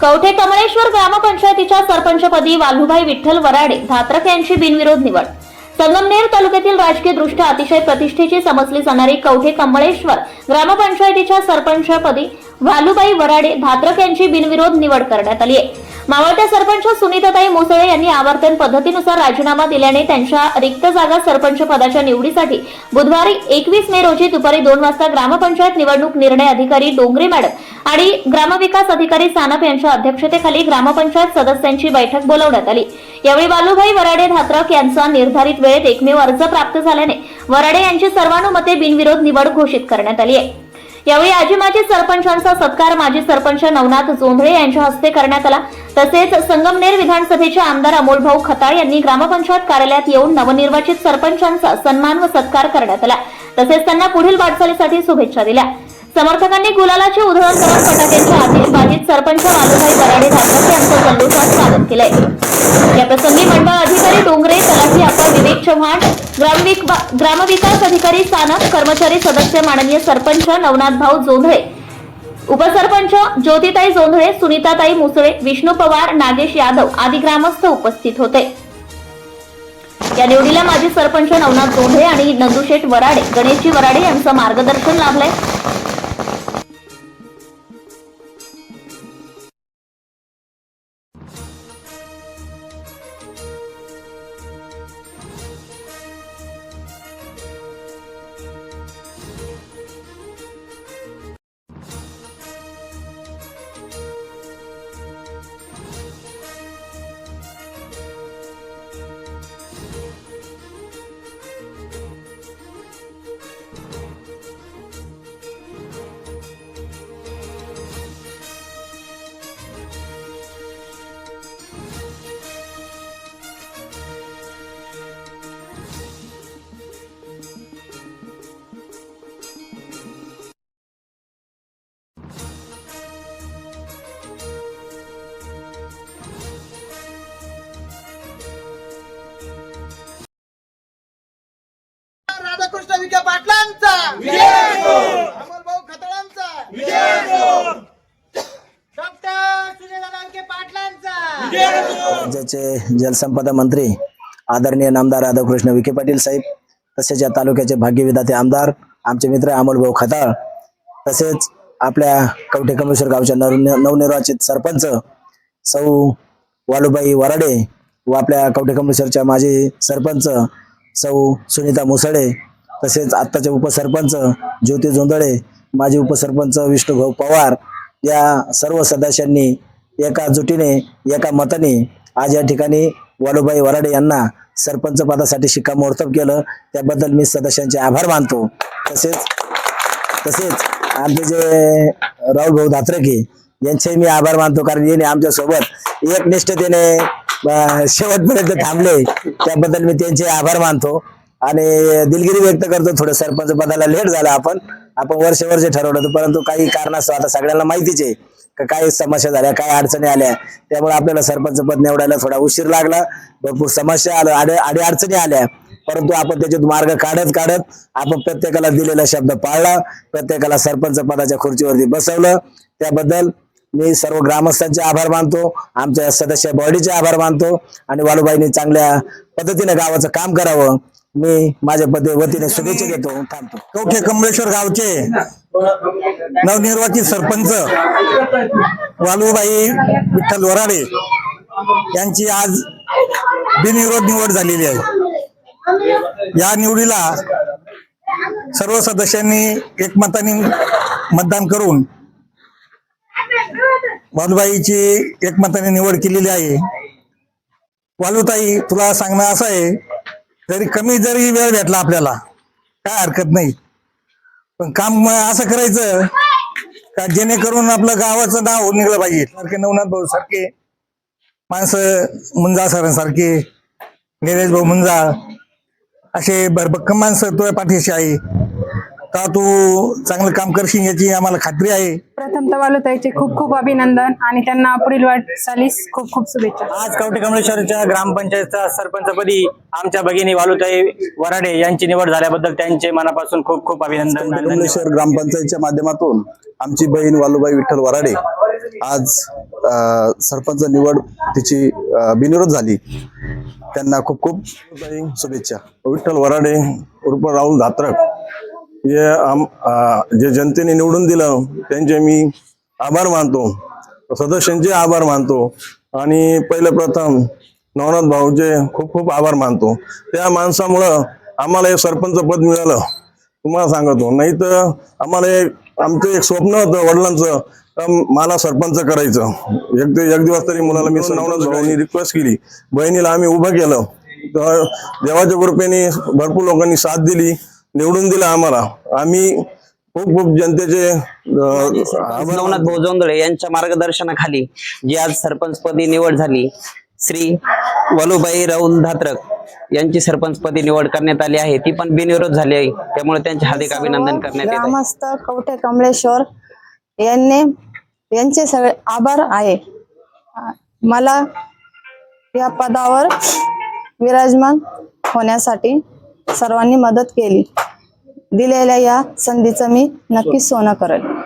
कवठे कमळेश्वर ग्रामपंचायतीच्या सरपंचपदी वालुभाई विठ्ठल वराडे धात्रक यांची बिनविरोध निवड. संगमनेर तालुक्यातील राजकीय दृष्ट्या अतिशय प्रतिष्ठेची समजली जाणारी कवठे कमळेश्वर ग्रामपंचायतीच्या सरपंचपदी भालुबाई वराडे धात्रक यांची बिनविरोध निवड करण्यात आली आहे. मावळत्या सरपंच सुनीताताई मोसळे यांनी आवर्तन पद्धतीनुसार राजीनामा दिल्याने त्यांच्या रिक्त जागा सरपंच पदाच्या निवडीसाठी बुधवारी एकवीस मे रोजी दुपारी दोन वाजता ग्रामपंचायत निवडणूक निर्णय अधिकारी डोंगरे मॅडम आणि ग्रामविकास अधिकारी सानप यांच्या अध्यक्षतेखाली ग्रामपंचायत सदस्यांची बैठक बोलावण्यात आली. यावेळी बालूभाई वराडे धात्रक यांचा निर्धारित वेळेत एकमेव अर्ज प्राप्त झाल्याने वराडे यांची सर्वानुमते बिनविरोध निवड घोषित करण्यात आली आहे. यावेळी आजी माजी सरपंचांचा सत्कार माजी सरपंच नवनाथ जोंधळे यांच्या हस्ते करण्यात आला. तसेच संगमनेर विधानसभेचे आमदार अमोल भाऊ खताळ यांनी ग्रामपंचायत कार्यालयात येऊन नवनिर्वाचित सरपंचांचा सन्मान व सत्कार करण्यात आला. तसेच त्यांना पुढील वाटचालीसाठी शुभेच्छा दिल्या. समर्थकांनी गुलालाचे उधळण करत फटाक्यांच्या आतिषबाजीत सरपंच वालूभाई बराडे धाकट यांचं जल्लोषात स्वागत केलंय. या प्रसंगी मंडळ अधिकारी डोंगरे तलाठी अपर विवेक चव्हाण ग्रामविकास अधिकारी सानप कर्मचारी सदस्य माननीय सरपंच नवनाथ भाऊ जोंधळे उपसरपंच ज्योतिताई जोंधळे सुनीताताई मुसळे विष्णू पवार नागेश यादव आदी ग्रामस्थ उपस्थित होते. या निवडीला माजी सरपंच नवनाथ जोंधळे आणि नंदुशेठ वराडे गणेशजी वराडे यांचं मार्गदर्शन लाभलंय. राधाकृष्ण विखे पाटलांचा. अमोलभाऊ खतळांचा. राज्याचे जलसंपदा मंत्री आदरणीय नामदार राधाकृष्ण विखे पाटील साहेब तसेच या तालुक्याचे भाग्यविधाते आमदार आमचे मित्र अमोलभाऊ खताळ तसेच आपल्या कवठे कमेश्वर गावच्या नव नवनिर्वाचित सरपंच सौ वालुबाई वराडे व आपल्या कवठे कमेश्वरच्या माजी सरपंच सौ सुनीता मुसळे तसेच आत्ताचे उपसरपंच ज्योती जोंधळे माजी उपसरपंच विष्णुभाऊ पवार या सर्व सदस्यांनी एका जुटीने एका मताने आज या ठिकाणी वालुबाई वराडे यांना सरपंच पदासाठी शिक्कामोर्तब केलं. त्याबद्दल मी सदस्यांचे आभार मानतो. तसेच तसेच आमचे जे राहुल भाऊ धात्रके यांचे मी आभार मानतो कारण यांनी आमच्यासोबत एक एकनिष्ठतेने शेवटपर्यंत थांबले. त्याबद्दल मी त्यांचे आभार मानतो. आणि दिलगिरी व्यक्त करतो थोडं सरपंच पदाला लेट झाला आपण. आपण वर्ष वर्ष ठरवलं होतं परंतु काही कारणास्तव आता सगळ्यांना माहितीच आहे का काही समस्या झाल्या काय अडचणी आल्या. त्यामुळे आपल्याला सरपंच पद निवडायला थोडा उशीर लागला. भरपूर समस्या आल्या आडे अडचणी आल्या. परंतु आपण त्याच्यात मार्ग काढत काढत आपण प्रत्येकाला दिलेला शब्द पाळला. प्रत्येकाला सरपंच पदाच्या खुर्चीवरती बसवलं. त्याबद्दल मी सर्व ग्रामस्थांचे आभार मानतो. आमच्या सदस्य बॉडीचे आभार मानतो. आणि वालूबाईंनी चांगल्या पद्धतीने गावाचं काम करावं. मी माझ्या पद्धती वतीने शुभेच्छा देतो थांबतो. कवठे कमळेश्वर गावचे? नवनिर्वाचित सरपंच वालूबाई विठ्ठल वराडे यांची आज बिनविरोध निवड झालेली आहे. या निवडीला सर्व सदस्यांनी एकमताने मतदान करून वालूबाईची एकमताने निवड केलेली आहे. वालूताई तुला सांगणं असं आहे जरी कमी जरी वेळ भेटला आपल्याला काय हरकत नाही. पण काम असं करायचं का जेणेकरून आपलं गावाचं नाव होऊन निघलं पाहिजे. सारखे नवनाथ भाऊ सारखे माणसं मुंजा सरांसारखे निलेश भाऊ मुंजा असे भरभक्कम माणसं तुझ्या पाठीशी आहे. का तू चांगलं काम करशील याची आम्हाला खात्री आहे. प्रथमतः वालुताईचे खूप खूप अभिनंदन आणि त्यांना पुढील वाटचालीस खूप खूप शुभेच्छा. आज कवठे कमलेश्वरच्या ग्रामपंचायतच्या सरपंचपदी आमच्या भगिनी वालुताई वराडे यांची निवड झाल्याबद्दल त्यांचे मनापासून खूप खूप अभिनंदन. कमलेश्वर ग्रामपंचायतच्या माध्यमातून आमची बहीण वालुबाई विठ्ठल वराडे आज सरपंच निवड तिची बिनविरोध झाली. त्यांना खूप खूप शुभेच्छा. विठ्ठल वराडे उर्फ राहुल धात्रक हे आम जे जनतेने निवडून दिलं त्यांचे मी आभार मानतो. सदस्यांचे आभार मानतो. आणि पहिलं प्रथम नवनाथ भाऊचे खूप खूप आभार मानतो. त्या माणसामुळं आम्हाला हे सरपंच पद मिळालं. तुम्हाला सांगतो नाही तर आम्हाला एक आमचं एक स्वप्न होतं वडिलांचं मला सरपंच करायचं. एक एक दिवस तरी मुलाला मी नवनाथ भाऊनी रिक्वेस्ट केली. बहिणीला आम्ही उभं केलं. तर देवाच्या कृपेने भरपूर लोकांनी साथ दिली. निवडून दिलं आम्हाला. आम्ही खूप खूप जनतेचे नवनाथ भाऊ जोंधळे यांच्या मार्गदर्शनाखाली जी आज सरपंचपदी निवड झाली श्री वलुबाई राहुल धात्रक यांची सरपंचपदी निवड करण्यात आली आहे. ती पण बिनविरोध झाली आहे. त्यामुळे त्यांचे हार्दिक अभिनंदन करण्यात येत आहे. ग्रामस्थ कवठे कमलेश्वर यांनी यांचे सगळे आभार आहे. मला या पदावर विराजमान होण्यासाठी सर्वांनी मदत केली. दिलेल्या या संधीचं मी नक्कीच सोनं करेल.